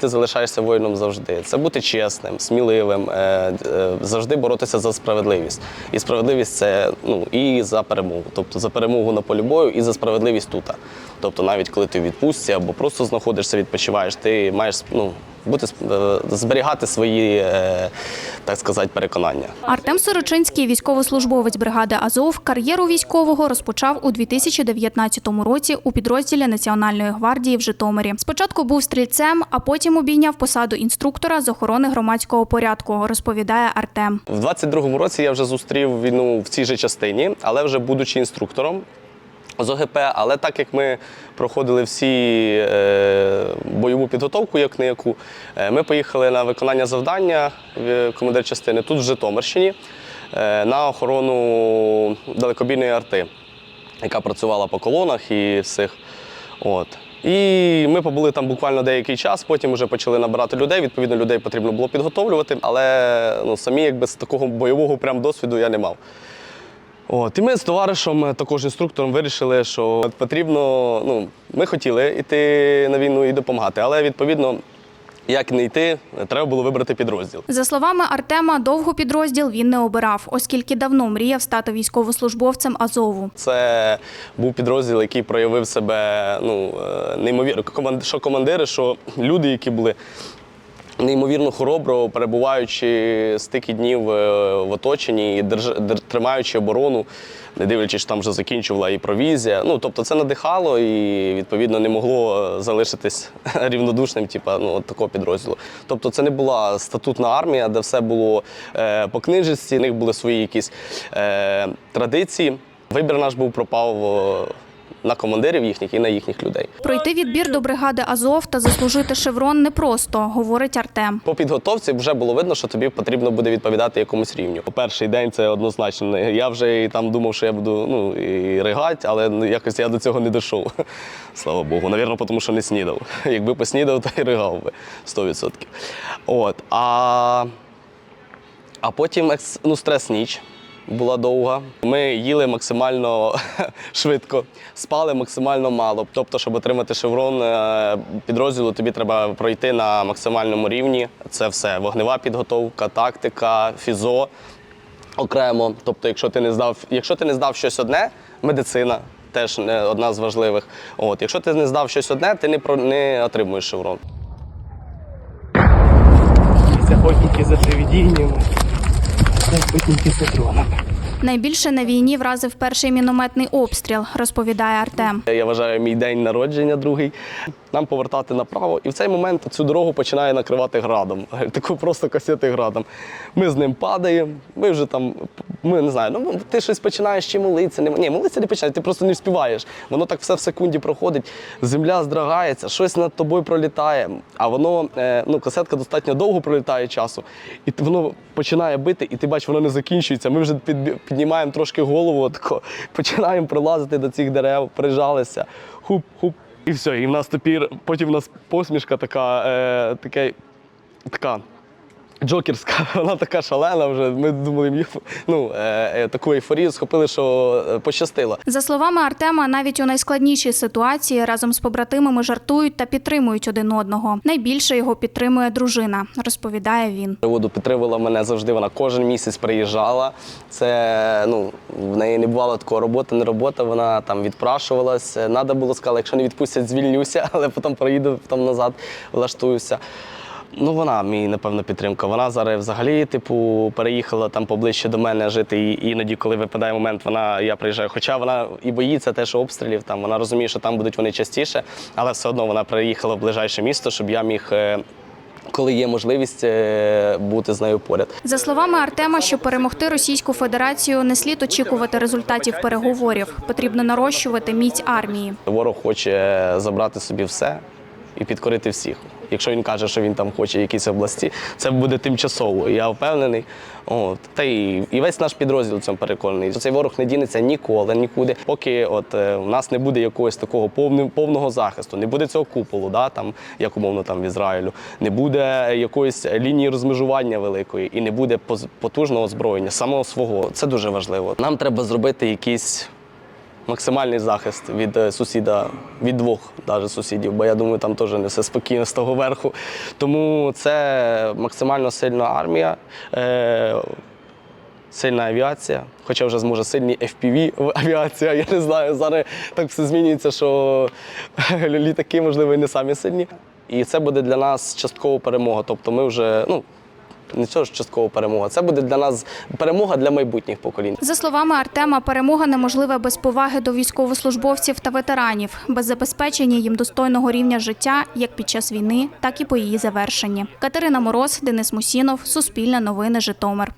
ти залишаєшся воїном завжди. Це бути чесним, сміливим, е, е, завжди боротися за справедливість. І справедливість це ну і за перемогу. Тобто за перемогу на полі бою і за справедливість тут. Тобто, навіть коли ти в відпустці або просто знаходишся, відпочиваєш, ти маєш ну, бути е, зберігати свої, е, так сказати, переконання. Артем Сорочинський, військовослужбовець бригади Азов, кар'єру військового розпочав у 2019 році у підрозділі Національної гвардії в Житомирі. Спочатку був стрільцем, а потім обійняв посаду інструктора з охорони громадського порядку, розповідає Артем. В 22-му році я вже зустрів війну в цій же частині, але вже будучи інструктором з ОГП. Але так як ми проходили всі е, бойову підготовку, як не яку, е, ми поїхали на виконання завдання в командир частини тут в Житомирщині е, на охорону далекобійної арти, яка працювала по колонах і всіх. От. І ми побули там буквально деякий час, потім вже почали набирати людей. Відповідно, людей потрібно було підготовлювати, але ну, самі якби з такого бойового прям досвіду я не мав. От, і ми з товаришем, е, також інструктором, вирішили, що потрібно, ну, ми хотіли йти на війну і допомагати, але відповідно, як не йти, треба було вибрати підрозділ. За словами Артема, довго підрозділ він не обирав, оскільки давно мріяв стати військовослужбовцем Азову. Це був підрозділ, який проявив себе ну, е, неймовірно. Що командири, що люди, які були неймовірно хоробро, перебуваючи стільки днів е, в оточенні і держ- дер- тримаючи оборону, не дивлячись, там вже закінчувала і провізія. Ну, тобто це надихало і відповідно не могло е, залишитись рівнодушним, типу, ну, такого підрозділу. Тобто це не була статутна армія, де все було е, по книжці, в них були свої якісь е, традиції. Вибір наш був пропав е, на командирів їхніх і на їхніх людей. Пройти відбір до бригади Азов та заслужити шеврон непросто, говорить Артем. По підготовці вже було видно, що тобі потрібно буде відповідати якомусь рівню. Перший день це однозначно. Я вже і там думав, що я буду ну, і ригати, але якось я до цього не дійшов. Слава Богу. Навірно, тому що не снідав. Якби поснідав, то і ригав би 100%. От. А, а потім ну, стрес-ніч. Була довга. Ми їли максимально швидко, спали максимально мало. Тобто, щоб отримати шеврон е, підрозділу, тобі треба пройти на максимальному рівні. Це все вогнева підготовка, тактика, фізо окремо. Тобто, якщо ти не здав, якщо ти не здав щось одне, медицина теж не одна з важливих. От, якщо ти не здав щось одне, ти не про не отримуєш шеврон. Охотники за привидениями, охотники за дронами. Найбільше на війні вразив перший мінометний обстріл, розповідає Артем. Я вважаю мій день народження другий. Нам повертати направо, і в цей момент цю дорогу починає накривати градом. Таку просто касети градом. Ми з ним падаємо, ми вже там, ми не знаю, ну ти щось починаєш чи молитися. Ні, молитися не починаєш, ти просто не вспіваєш. Воно так все в секунді проходить, земля здрагається, щось над тобою пролітає. А воно, е, ну, касетка достатньо довго пролітає часу, і воно починає бити, і ти бачиш, воно не закінчується. Ми вже під, піднімаємо трошки голову, отако, починаємо прилазити до цих дерев, прижалися, хуп-хуп. І все, і в нас тепер, потім в нас посмішка така, е, таке, така джокерська, вона така шалена вже. Ми думали, ну, е, е, таку ейфорію схопили, що е, пощастило. За словами Артема, навіть у найскладнішій ситуації разом з побратимами жартують та підтримують один одного. Найбільше його підтримує дружина, розповідає він. Приводу підтримувала мене завжди. Вона кожен місяць приїжджала. Це ну в неї не бувало такого роботи, не робота. Вона там відпрашувалась. Надо було сказати, якщо не відпустять, звільнюся, але потім проїду там назад, влаштуюся. Ну, вона мій, напевно, підтримка. Вона зараз взагалі, типу, переїхала там поближче до мене жити. І іноді, коли випадає момент, вона я приїжджаю. Хоча вона і боїться теж обстрілів, там вона розуміє, що там будуть вони частіше, але все одно вона приїхала в ближайше місто, щоб я міг. е, Коли є можливість е, бути з нею поряд. За словами Артема, щоб перемогти Російську Федерацію, не слід очікувати результатів переговорів. Потрібно нарощувати міць армії. Ворог хоче забрати собі все і підкорити всіх. Якщо він каже, що він там хоче якісь області, це буде тимчасово. Я впевнений. От та і, і весь наш підрозділ цьому переконаний. Цей ворог не дінеться ніколи, нікуди, поки от е, у нас не буде якогось такого повни- повного захисту, не буде цього куполу, да, там як умовно там в Ізраїлю, не буде якоїсь лінії розмежування великої і не буде потужного озброєння, самого свого. Це дуже важливо. Нам треба зробити якісь максимальний захист від е, сусіда, від двох навіть сусідів, бо я думаю, там теж не все спокійно з того верху. Тому це максимально сильна армія. Е, Сильна авіація, хоча вже зможе сильні FPV авіація. Я не знаю, зараз так все змінюється, що літаки, можливо, і не самі сильні. І це буде для нас часткова перемога. Тобто ми вже, ну, не цього ж часткова перемога, це буде для нас перемога для майбутніх поколінь. За словами Артема, перемога неможлива без поваги до військовослужбовців та ветеранів, без забезпечення їм достойного рівня життя як під час війни, так і по її завершенні. Катерина Мороз, Денис Мусінов, Суспільне новини, Житомир.